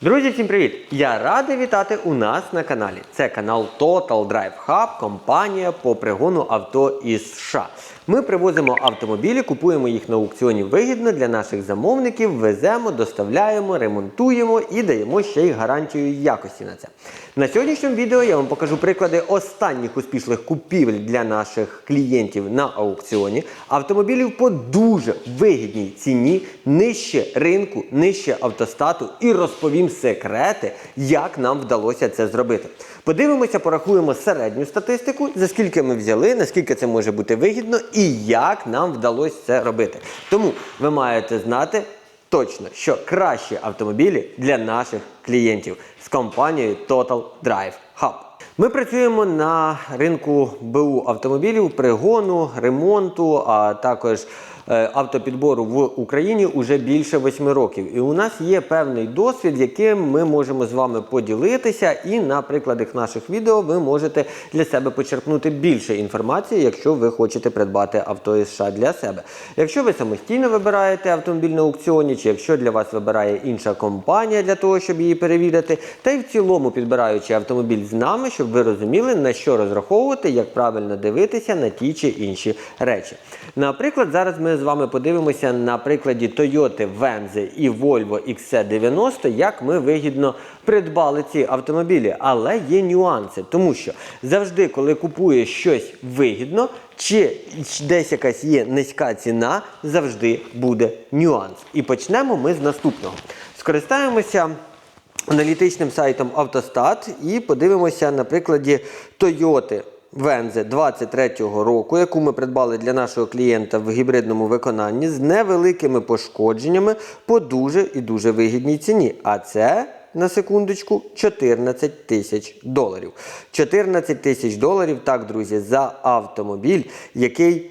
Друзі, всім привіт! Я радий вітати у нас на каналі. Це канал Total Drive Hub, компанія по пригону авто із США. Ми привозимо автомобілі, купуємо їх на аукціоні вигідно для наших замовників, веземо, доставляємо, ремонтуємо і даємо ще й гарантію якості на це. На сьогоднішньому відео я вам покажу приклади останніх успішних купівель для наших клієнтів на аукціоні. Автомобілів по дуже вигідній ціні, нижче ринку, нижче автостату і розповім секрети, як нам вдалося це зробити. Подивимося, порахуємо середню статистику, за скільки ми взяли, наскільки це може бути вигідно і як нам вдалося це робити. Тому ви маєте знати точно, що кращі автомобілі для наших клієнтів з компанією Total Drive Hub. Ми працюємо на ринку БУ автомобілів, пригону, ремонту, а також автопідбору в Україні уже більше 8 років. І у нас є певний досвід, яким ми можемо з вами поділитися. І на прикладах наших відео ви можете для себе почерпнути більше інформації, якщо ви хочете придбати авто із США для себе. Якщо ви самостійно вибираєте автомобіль на аукціоні, чи якщо для вас вибирає інша компанія для того, щоб її перевірити, та й в цілому підбираючи автомобіль з нами, щоб ви розуміли, на що розраховувати, як правильно дивитися на ті чи інші речі. Наприклад, зараз ми з вами подивимося на прикладі Toyota Venze і Volvo XC90, як ми вигідно придбали ці автомобілі. Але є нюанси, тому що завжди, коли купуєш щось вигідно, чи десь якась є низька ціна, завжди буде нюанс. І почнемо ми з наступного. Скористаємося аналітичним сайтом Автостат і подивимося на прикладі Toyota Вензе 23-го року, яку ми придбали для нашого клієнта в гібридному виконанні з невеликими пошкодженнями по дуже і дуже вигідній ціні. А це на секундочку 14 тисяч доларів. 14 тисяч доларів, так, друзі, за автомобіль, який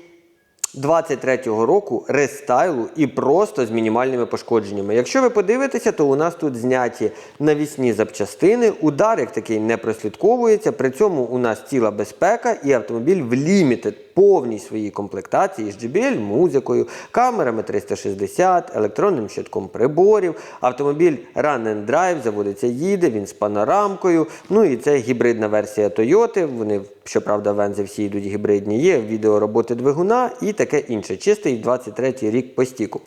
23-го року рестайлу і просто з мінімальними пошкодженнями. Якщо ви подивитеся, то у нас тут зняті навісні запчастини, удар як такий не прослідковується. При цьому у нас ціла безпека і автомобіль в лімітед повній своїй комплектації з JBL, музикою, камерами 360, електронним щитком приборів. Автомобіль Run and Drive заводиться, їде, він з панорамкою. Ну і це гібридна версія Toyota. Вони, щоправда, вензи всі йдуть гібридні. Є відео роботи двигуна і таке інше. Чистий 23-й рік по стіку.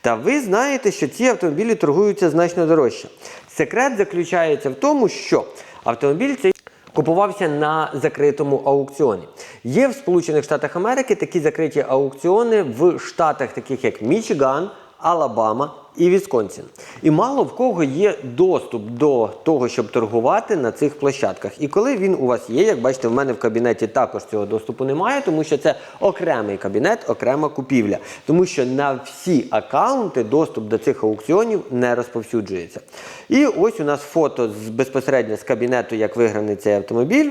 Та ви знаєте, що ці автомобілі торгуються значно дорожче. Секрет заключається в тому, що автомобіль цей купувався на закритому аукціоні. Є в Сполучених Штатах Америки такі закриті аукціони в штатах, таких як Мічиган, Алабама і Вісконсін. І мало в кого є доступ до того, щоб торгувати на цих площадках. І коли він у вас є, як бачите, в мене в кабінеті також цього доступу немає, тому що це окремий кабінет, окрема купівля. Тому що на всі акаунти доступ до цих аукціонів не розповсюджується. І ось у нас фото з безпосередньо з кабінету, як виграний цей автомобіль.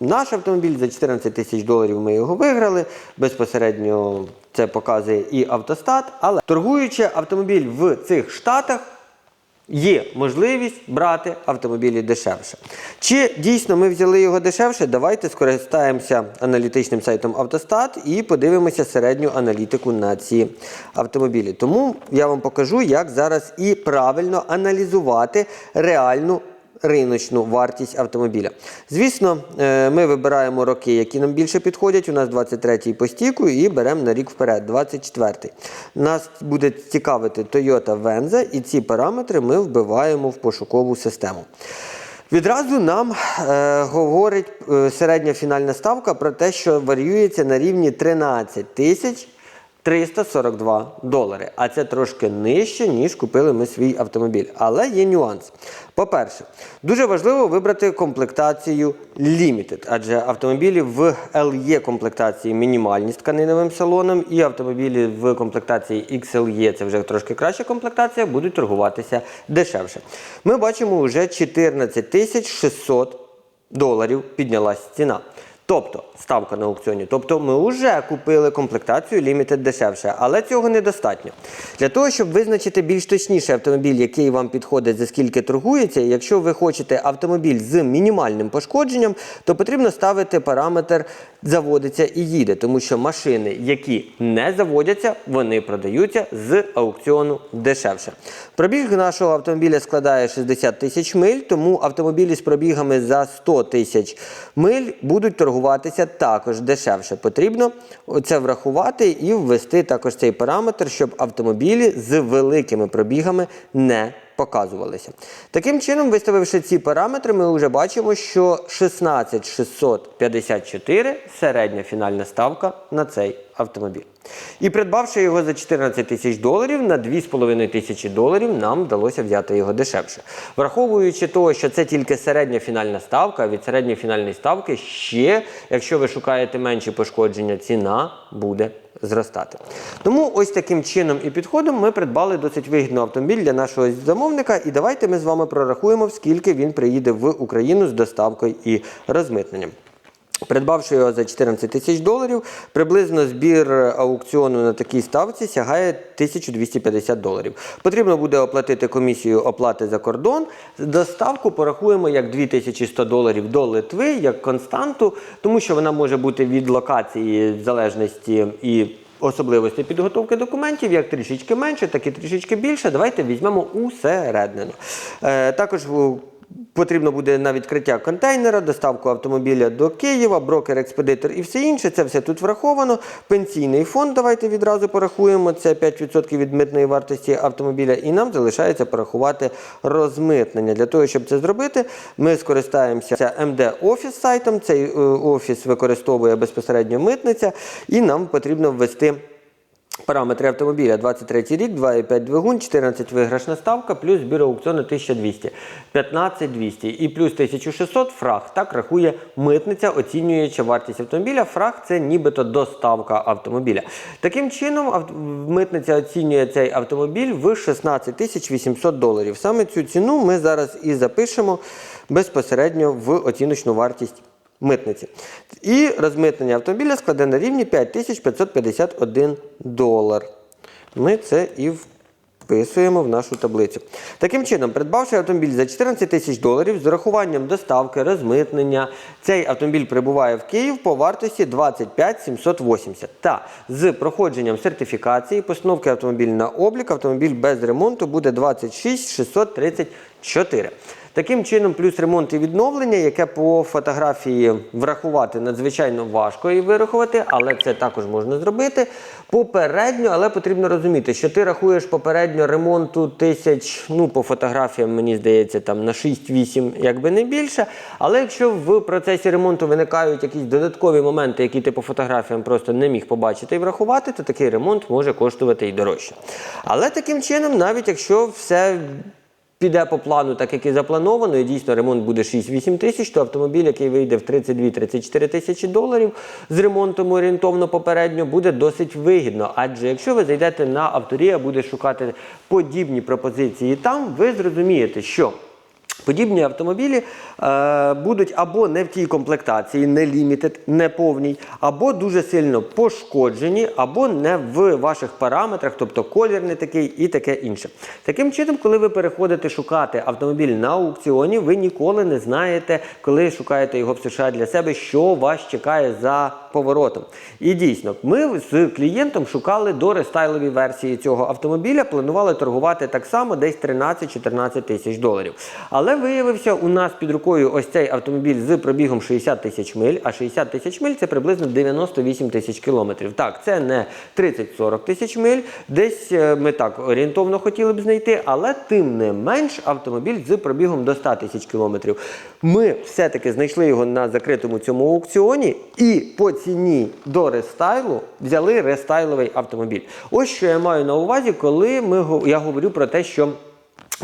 Наш автомобіль за 14 тисяч доларів ми його виграли. Безпосередньо це показує і автостат. Але торгуючи автомобіль в цих штатах, є можливість брати автомобілі дешевше. Чи дійсно ми взяли його дешевше? Давайте скористаємося аналітичним сайтом Автостат і подивимося середню аналітику на ці автомобілі. Тому я вам покажу, як зараз і правильно аналізувати реальну риночну вартість автомобіля. Звісно, е, ми вибираємо роки, які нам більше підходять. У нас 23-й по стіку і беремо на рік вперед, 24-й. Нас буде цікавити Toyota Venza, і ці параметри ми вбиваємо в пошукову систему. Відразу нам е, говорить е, середня фінальна ставка про те, що варіюється на рівні 13 тисяч 342 долари. А це трошки нижче, ніж купили ми свій автомобіль. Але є нюанс. По-перше, дуже важливо вибрати комплектацію Limited, адже автомобілі в LE комплектації мінімальні з тканиновим салоном, і автомобілі в комплектації XLE, це вже трошки краща комплектація, будуть торгуватися дешевше. Ми бачимо вже 14 600 доларів піднялась ціна. Тобто ставка на аукціоні. Тобто ми вже купили комплектацію Limited дешевше, але цього недостатньо. Для того, щоб визначити більш точніше автомобіль, який вам підходить, за скільки торгується, якщо ви хочете автомобіль з мінімальним пошкодженням, то потрібно ставити параметр заводиться і їде, тому що машини, які не заводяться, вони продаються з аукціону дешевше. Пробіг нашого автомобіля складає 60 тисяч миль, тому автомобілі з пробігами за 100 тисяч миль будуть торгуватися також дешевше. Потрібно це врахувати і ввести також цей параметр, щоб автомобілі з великими пробігами не показувалися. Таким чином, виставивши ці параметри, ми вже бачимо, що 16654 середня фінальна ставка на цей автомобіль. І придбавши його за 14 тисяч доларів, на 2,5 тисячі доларів нам вдалося взяти його дешевше. Враховуючи того, що це тільки середня фінальна ставка, від середньої фінальної ставки ще, якщо ви шукаєте менші пошкодження, ціна буде зростати. Тому ось таким чином і підходом ми придбали досить вигідний автомобіль для нашого замовника. І давайте ми з вами прорахуємо, скільки він приїде в Україну з доставкою і розмитненням. Придбавши його за 14 тисяч доларів, приблизно збір аукціону на такій ставці сягає 1250 доларів. Потрібно буде оплатити комісію оплати за кордон. Доставку порахуємо як 2100 доларів до Литви, як константу, тому що вона може бути від локації в залежності і. Особливості підготовки документів, як трішечки менше, так і трішечки більше. Давайте візьмемо усереднену. Е, також Потрібно буде на відкриття контейнера, доставку автомобіля до Києва, брокер, експедитор і все інше. Це все тут враховано. Пенсійний фонд, давайте відразу порахуємо. Це 5% від митної вартості автомобіля. І нам залишається порахувати розмитнення. Для того, щоб це зробити, ми скористаємося МД Офіс сайтом. Цей е, офіс використовує безпосередньо митниця, і нам потрібно ввести. Параметри автомобіля 23 рік, 2,5 двигун, 14 виграшна ставка, плюс збір аукціону 1200, 15200 і плюс 1600 фраг. Так рахує митниця, оцінюючи вартість автомобіля. Фраг це нібито доставка автомобіля. Таким чином, митниця оцінює цей автомобіль в 16 800 доларів. Саме цю ціну ми зараз і запишемо безпосередньо в оціночну вартість митниці. І розмитнення автомобіля складе на рівні 5551 долар. Ми це і вписуємо в нашу таблицю. Таким чином, придбавши автомобіль за 14 тисяч доларів з урахуванням доставки, розмитнення, цей автомобіль прибуває в Київ по вартості 25 780. Та з проходженням сертифікації, постановки автомобіля на облік, автомобіль без ремонту буде 26 634. Таким чином, плюс ремонт і відновлення, яке по фотографії врахувати надзвичайно важко і вирахувати, але це також можна зробити. Попередньо, але потрібно розуміти, що ти рахуєш попередньо ремонту тисяч, ну по фотографіям, мені здається, там на 6-8, якби не більше. Але якщо в процесі ремонту виникають якісь додаткові моменти, які ти по фотографіям просто не міг побачити і врахувати, то такий ремонт може коштувати і дорожче. Але таким чином, навіть якщо все піде по плану, так як і заплановано, і дійсно ремонт буде 6-8 тисяч, то автомобіль, який вийде в 32-34 тисячі доларів з ремонтом орієнтовно попередньо, буде досить вигідно. Адже якщо ви зайдете на авторія, буде шукати подібні пропозиції там, ви зрозумієте, що. Подібні автомобілі е, будуть або не в тій комплектації, не лімітед, не повній, або дуже сильно пошкоджені, або не в ваших параметрах, тобто колір не такий і таке інше. Таким чином, коли ви переходите шукати автомобіль на аукціоні, ви ніколи не знаєте, коли шукаєте його в США для себе, що вас чекає за поворотом. І дійсно, ми з клієнтом шукали до рестайлові версії цього автомобіля, планували торгувати так само десь 13-14 тисяч доларів. Але виявився у нас під рукою ось цей автомобіль з пробігом 60 тисяч миль, а 60 тисяч миль це приблизно 98 тисяч кілометрів. Так, це не 30-40 тисяч миль. Десь е, ми так орієнтовно хотіли б знайти, але тим не менш автомобіль з пробігом до 100 тисяч кілометрів. Ми все-таки знайшли його на закритому цьому аукціоні і по ціні до рестайлу взяли рестайловий автомобіль. Ось що я маю на увазі, коли ми, я говорю про те, що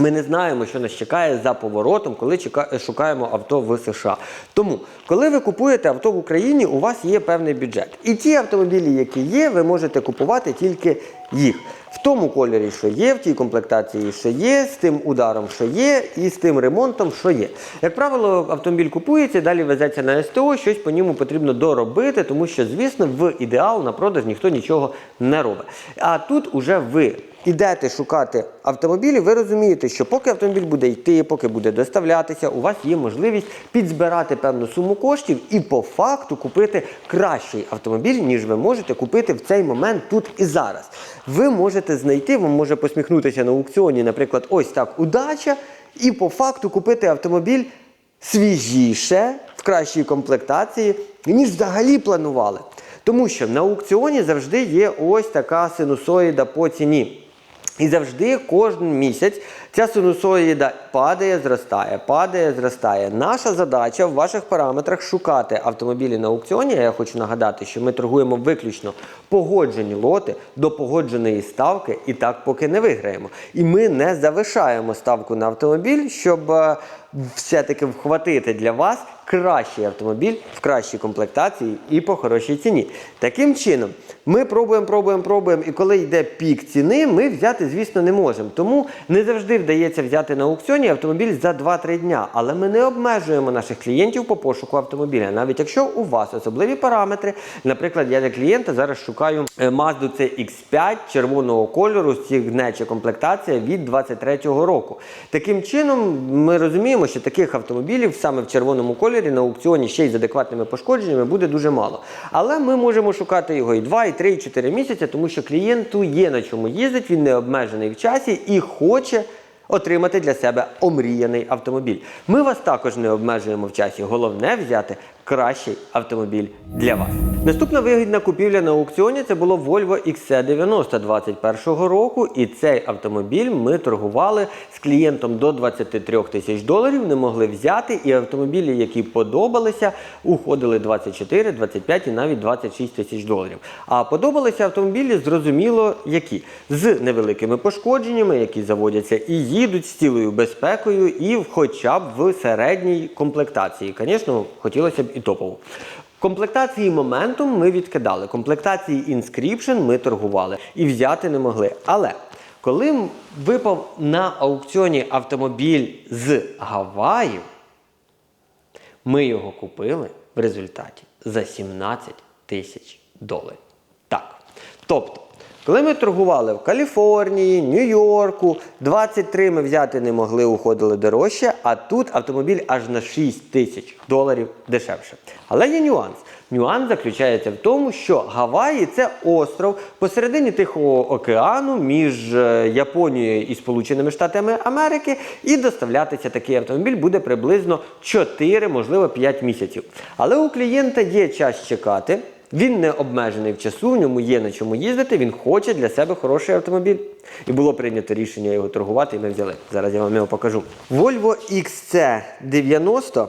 Ми не знаємо, що нас чекає за поворотом, коли шукаємо авто в США. Тому, коли ви купуєте авто в Україні, у вас є певний бюджет. І ті автомобілі, які є, ви можете купувати тільки їх. В тому кольорі, що є, в тій комплектації, що є, з тим ударом, що є, і з тим ремонтом, що є. Як правило, автомобіль купується, далі везеться на СТО, щось по ньому потрібно доробити, тому що, звісно, в ідеал на продаж ніхто нічого не робить. А тут уже ви ідете шукати автомобілі, ви розумієте, що поки автомобіль буде йти, поки буде доставлятися, у вас є можливість підзбирати певну суму коштів і по факту купити кращий автомобіль, ніж ви можете купити в цей момент тут і зараз. Ви можете знайти, вам може посміхнутися на аукціоні, наприклад, ось так удача, і по факту купити автомобіль свіжіше, в кращій комплектації, ніж взагалі планували. Тому що на аукціоні завжди є ось така синусоїда по ціні. І завжди кожен місяць ця синусоїда падає, зростає, падає, зростає. Наша задача в ваших параметрах шукати автомобілі на аукціоні. Я хочу нагадати, що ми торгуємо виключно погоджені лоти до погодженої ставки, і так поки не виграємо. І ми не завишаємо ставку на автомобіль, щоб е, все-таки вхватити для вас кращий автомобіль в кращій комплектації і по хорошій ціні. Таким чином, ми пробуємо, пробуємо, пробуємо, і коли йде пік ціни, ми взяти, звісно, не можемо. Тому не завжди вдається взяти на аукціоні автомобіль за 2-3 дня. Але ми не обмежуємо наших клієнтів по пошуку автомобіля. Навіть якщо у вас особливі параметри, наприклад, я для клієнта зараз шукаю е, Mazda CX5 червоного кольору, сігнеча комплектація від 23-го року. Таким чином, ми розуміємо, що таких автомобілів саме в червоному кольорі на аукціоні ще й з адекватними пошкодженнями буде дуже мало. Але ми можемо шукати його і 2, і 3, і 4 місяці, тому що клієнту є на чому їздить, він не обмежений в часі і хоче. Отримати для себе омріяний автомобіль. Ми вас також не обмежуємо в часі. Головне взяти кращий автомобіль для вас. Наступна вигідна купівля на аукціоні це було Volvo XC90 21 року. І цей автомобіль ми торгували з клієнтом до 23 тисяч доларів, не могли взяти. І автомобілі, які подобалися, уходили 24, 25 і навіть 26 тисяч доларів. А подобалися автомобілі, зрозуміло, які з невеликими пошкодженнями, які заводяться і їдуть з цілою безпекою, і хоча б в середній комплектації. Звісно, хотілося б і топову. Комплектації Momentum ми відкидали. Комплектації Inscription ми торгували і взяти не могли. Але коли випав на аукціоні автомобіль з Гаваїв, ми його купили в результаті за 17 тисяч доларів. Так. Тобто, коли ми торгували в Каліфорнії, Нью-Йорку, 23 ми взяти не могли, уходили дорожче, а тут автомобіль аж на 6 тисяч доларів дешевше. Але є нюанс. Нюанс заключається в тому, що Гаваї це остров посередині Тихого океану між е, Японією і Сполученими Штатами Америки, і доставлятися такий автомобіль буде приблизно 4, можливо 5 місяців. Але у клієнта є час чекати. Він не обмежений в часу, в ньому є на чому їздити, він хоче для себе хороший автомобіль. І було прийнято рішення його торгувати, і ми взяли. Зараз я вам його покажу. Volvo XC90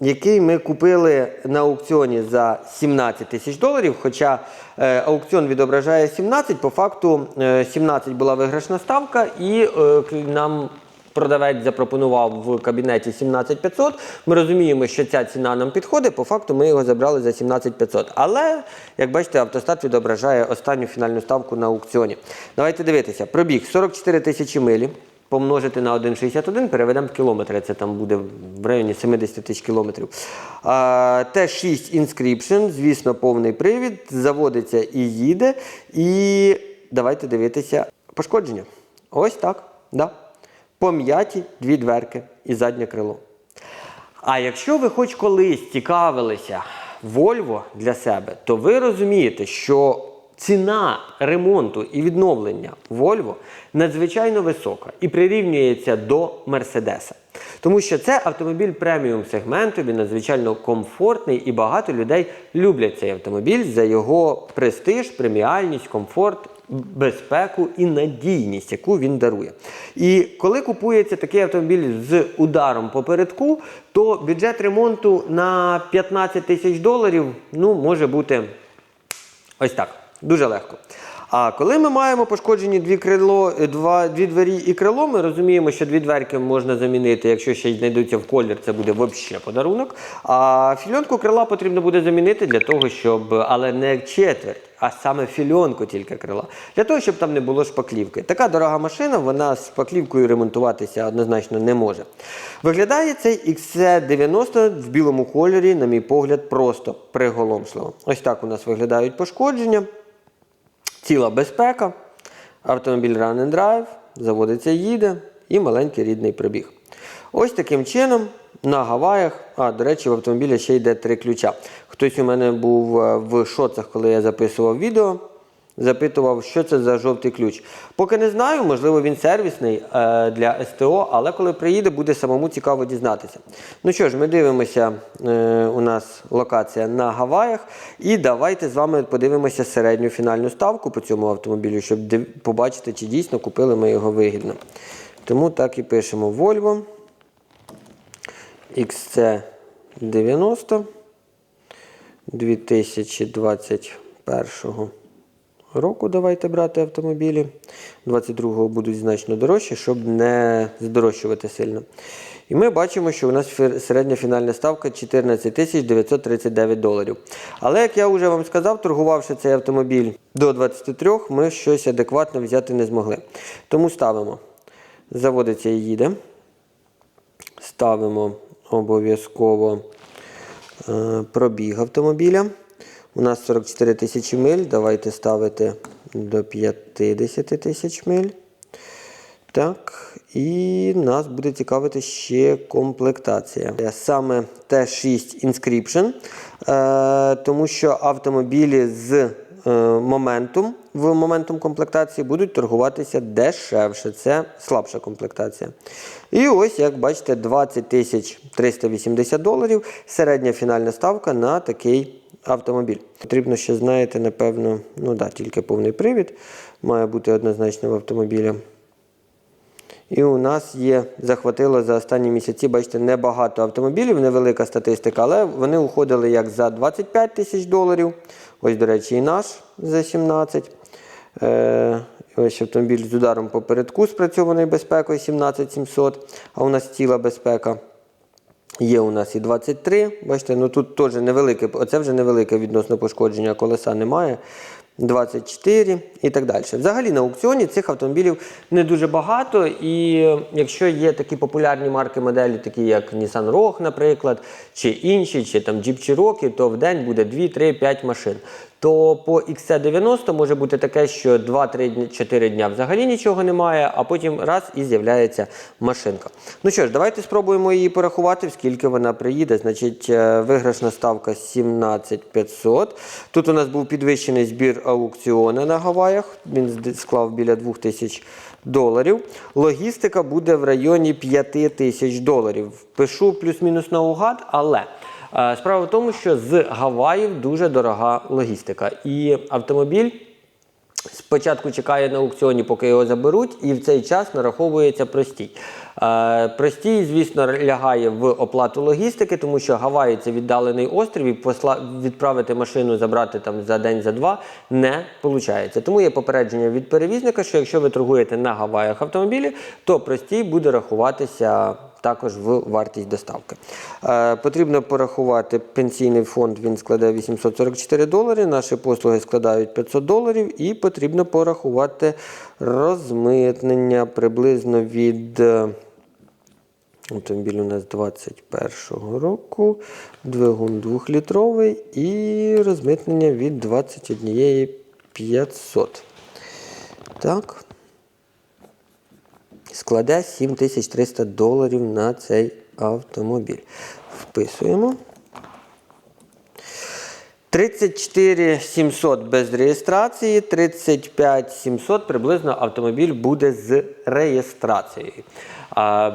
який ми купили на аукціоні за 17 тисяч доларів. Хоча е, аукціон відображає 17, по факту е, 17 була виграшна ставка, і е, нам продавець запропонував в кабінеті 17500. Ми розуміємо, що ця ціна нам підходить. По факту ми його забрали за 17500. Але, як бачите, автостат відображає останню фінальну ставку на аукціоні. Давайте дивитися. Пробіг 44 тисячі милі помножити на 1,61, переведемо в кілометри. Це там буде в районі 70 тисяч кілометрів. Т6 Inscription, звісно, повний привід, заводиться і їде. І давайте дивитися пошкодження. Ось так. Да. Пом'яті дві дверки і заднє крило. А якщо ви хоч колись цікавилися Volvo для себе, то ви розумієте, що ціна ремонту і відновлення Volvo надзвичайно висока і прирівнюється до Мерседеса. Тому що це автомобіль преміум сегменту, він надзвичайно комфортний і багато людей люблять цей автомобіль за його престиж, преміальність, комфорт безпеку і надійність, яку він дарує. І коли купується такий автомобіль з ударом попередку, то бюджет ремонту на 15 тисяч доларів ну, може бути ось так, дуже легко. А коли ми маємо пошкоджені дві крило, е, два, дві двері і крило, ми розуміємо, що дві дверки можна замінити. Якщо ще й знайдуться в колір, це буде взагалі подарунок. А фільонку крила потрібно буде замінити для того, щоб, але не четверть, а саме фільонку тільки крила. Для того, щоб там не було шпаклівки. Така дорога машина, вона з шпаклівкою ремонтуватися однозначно не може. Виглядає цей XC90 в білому кольорі, на мій погляд, просто приголомшливо. Ось так у нас виглядають пошкодження. Ціла безпека, автомобіль Run and Drive, заводиться, їде і маленький рідний пробіг. Ось таким чином на Гаваях, а до речі, в автомобілі ще йде три ключа. Хтось у мене був е, в шоцах, коли я записував відео, запитував, що це за жовтий ключ. Поки не знаю, можливо, він сервісний е, для СТО, але коли приїде, буде самому цікаво дізнатися. Ну що ж, ми дивимося, е, у нас локація на Гаваях. І давайте з вами подивимося середню фінальну ставку по цьому автомобілю, щоб побачити, чи дійсно купили ми його вигідно. Тому так і пишемо Volvo XC90 2021 року давайте брати автомобілі. 22-го будуть значно дорожчі, щоб не здорожчувати сильно. І ми бачимо, що у нас середня фінальна ставка 14 тисяч 939 доларів. Але, як я вже вам сказав, торгувавши цей автомобіль до 23, ми щось адекватно взяти не змогли. Тому ставимо. Заводиться і їде. Ставимо обов'язково е, пробіг автомобіля. У нас 44 тисячі миль. Давайте ставити до 50 тисяч миль. Так, і нас буде цікавити ще комплектація. Саме Т6 Inscription, е, тому що автомобілі з моментум в моментум комплектації будуть торгуватися дешевше. Це слабша комплектація. І ось, як бачите, 20 тисяч 380 доларів середня фінальна ставка на такий автомобіль. Потрібно ще, знаєте, напевно, ну да, тільки повний привід має бути однозначно в автомобілі. І у нас є, захватило за останні місяці, бачите, небагато автомобілів, невелика статистика, але вони уходили як за 25 тисяч доларів. Ось, до речі, і наш за 17. Е, ось автомобіль з ударом попередку спрацьований безпекою 17700, а у нас ціла безпека. Є у нас і 23. Бачите, ну тут теж невелике, оце вже невелике відносно пошкодження, колеса немає. 24 і так далі. Взагалі на аукціоні цих автомобілів не дуже багато. І якщо є такі популярні марки моделі, такі як Nissan Rogue, наприклад, чи інші, чи там Jeep Cherokee, то в день буде 2, 3, 5 машин. То по XC90 може бути таке, що 2-3-4 дня взагалі нічого немає, а потім раз і з'являється машинка. Ну що ж, давайте спробуємо її порахувати, скільки вона приїде. Значить, е, виграшна ставка 17500. Тут у нас був підвищений збір аукціону на Гаваях. Він склав біля 2000 доларів. Логістика буде в районі 5 тисяч доларів. Пишу плюс-мінус наугад, але. Е, Справа в тому, що з Гаваїв дуже дорога логістика. І автомобіль спочатку чекає на аукціоні, поки його заберуть, і в цей час нараховується простій. Е, Простій, звісно, лягає в оплату логістики, тому що Гаваї це віддалений острів, і посла... відправити машину, забрати там за день, за два не виходить. Тому є попередження від перевізника, що якщо ви торгуєте на Гаваях автомобілі, то простій буде рахуватися також в вартість доставки. Е, потрібно порахувати пенсійний фонд, він складає 844 долари, наші послуги складають 500 доларів, і потрібно порахувати розмитнення приблизно від. е, Автомобіль у нас 21-го року, двигун 2-літровий і розмитнення від 21 500. Так. Складе 7300 доларів на цей автомобіль. Вписуємо. 34 700 без реєстрації, 35 700 приблизно автомобіль буде з реєстрацією.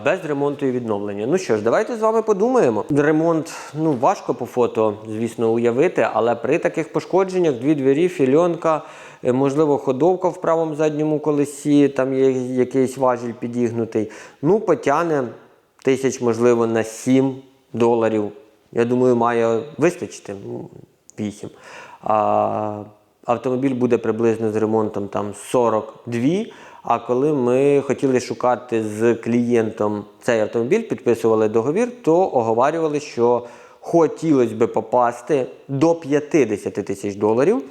Без ремонту і відновлення. Ну що ж, давайте з вами подумаємо. Ремонт ну, важко по фото, звісно, уявити, але при таких пошкодженнях дві двері, фільонка, е, можливо, ходовка в правому задньому колесі, там є якийсь важіль підігнутий. Ну, потягне тисяч, можливо, на 7 доларів. Я думаю, має вистачити. Ну, 8. А, автомобіль буде приблизно з ремонтом там 42. А коли ми хотіли шукати з клієнтом цей автомобіль, підписували договір, то оговарювали, що хотілося би попасти до 50 тисяч доларів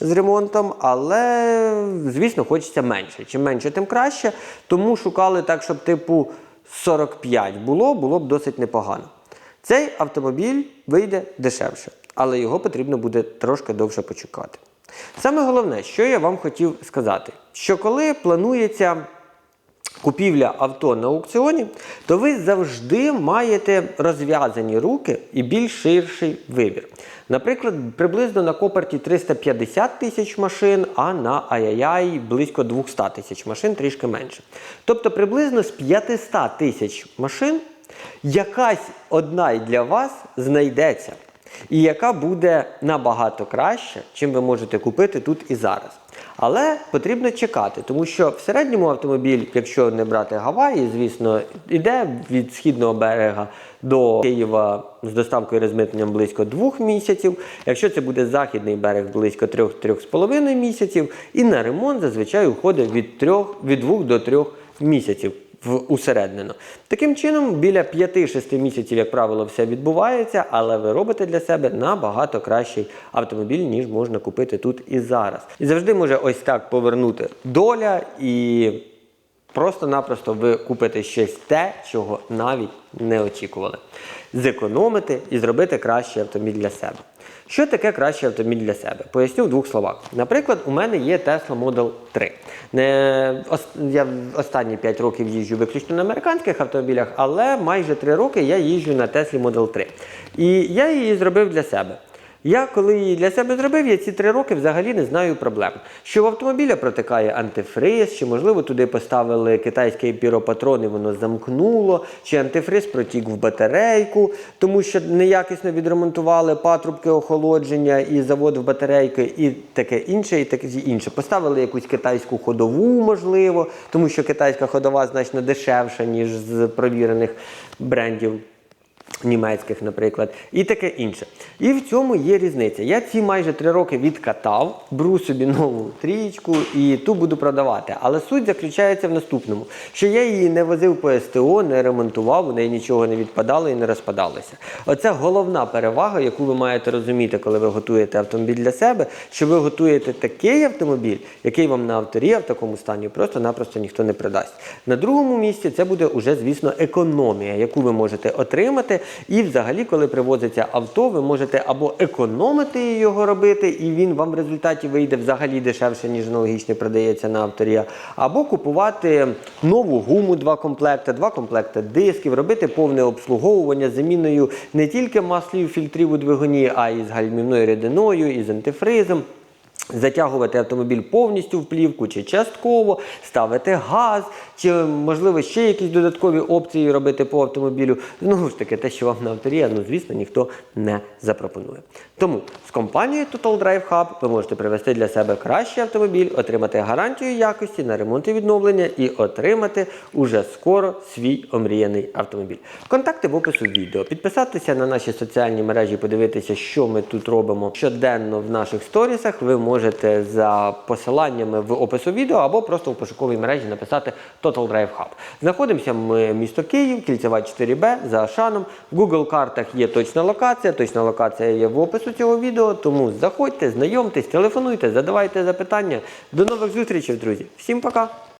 з ремонтом, але, звісно, хочеться менше. Чим менше, тим краще. Тому шукали так, щоб типу 45 було, було б досить непогано. Цей автомобіль вийде дешевше, але його потрібно буде трошки довше почекати. Саме головне, що я вам хотів сказати, що коли планується купівля авто на аукціоні, то ви завжди маєте розв'язані руки і більш ширший вибір. Наприклад, приблизно на Копарті 350 тисяч машин, а на Аяяй близько 200 тисяч машин, трішки менше. Тобто приблизно з 500 тисяч машин якась одна й для вас знайдеться і яка буде набагато краще, чим ви можете купити тут і зараз. Але потрібно чекати, тому що в середньому автомобіль, якщо не брати Гаваї, звісно, йде від східного берега до Києва з доставкою і розмитненням близько двох місяців. Якщо це буде західний берег, близько 3-3,5 місяців. І на ремонт зазвичай уходить від 3, від 2 до 3 місяців в усереднено. Таким чином, біля 5-6 місяців, як правило, все відбувається, але ви робите для себе набагато кращий автомобіль, ніж можна купити тут і зараз. І завжди може ось так повернути доля і. Просто-напросто ви купите щось те, чого навіть не очікували. Зекономити і зробити кращий автомобіль для себе. Що таке кращий автомобіль для себе? Поясню в двох словах. Наприклад, у мене є Tesla Model 3. Не, ос- я останні 5 років їжджу виключно на американських автомобілях, але майже 3 роки я їжджу на Tesla Model 3. І я її зробив для себе. Я коли її для себе зробив, я ці три роки взагалі не знаю проблем. Що в автомобіля протикає антифриз, чи можливо туди поставили китайський піропатрон і воно замкнуло, чи антифриз протік в батарейку, тому що неякісно відремонтували патрубки охолодження і завод в батарейки, і таке інше, і таке інше. Поставили якусь китайську ходову, можливо, тому що китайська ходова значно дешевша, ніж з провірених брендів німецьких, наприклад, і таке інше. І в цьому є різниця. Я ці майже три роки відкатав, беру собі нову трієчку і ту буду продавати. Але суть заключається в наступному: що я її не возив по СТО, не ремонтував, у неї нічого не відпадало і не розпадалося. Оце головна перевага, яку ви маєте розуміти, коли ви готуєте автомобіль для себе, що ви готуєте такий автомобіль, який вам на авторі в такому стані просто-напросто ніхто не придасть. На другому місці це буде уже, звісно, економія, яку ви можете отримати. І взагалі, коли привозиться авто, ви можете або економити його робити, і він вам в результаті вийде взагалі дешевше, ніж аналогічний продається на авторі, або купувати нову гуму, два комплекти, два комплекти дисків, робити повне обслуговування заміною не тільки маслів фільтрів у двигуні, а й з гальмівною рідиною, і з антифризом. Затягувати автомобіль повністю в плівку чи частково, ставити газ, чи можливо ще якісь додаткові опції робити по автомобілю. Знову ж таки, те, що вам на авторі, ну звісно, ніхто не запропонує. Тому з компанією Total Drive Hub ви можете привести для себе кращий автомобіль, отримати гарантію якості на ремонт і відновлення і отримати уже скоро свій омріяний автомобіль. Контакти в опису відео. Підписатися на наші соціальні мережі, подивитися, що ми тут робимо щоденно в наших сторісах. Ви можете за посиланнями в опису відео або просто в пошуковій мережі написати Total Drive Hub. Знаходимося ми місто Київ, кільцева 4Б за Ашаном. В Google картах є точна локація. Точна локація є в опису цього відео. Тому заходьте, знайомтесь, телефонуйте, задавайте запитання. До нових зустрічей, друзі. Всім пока!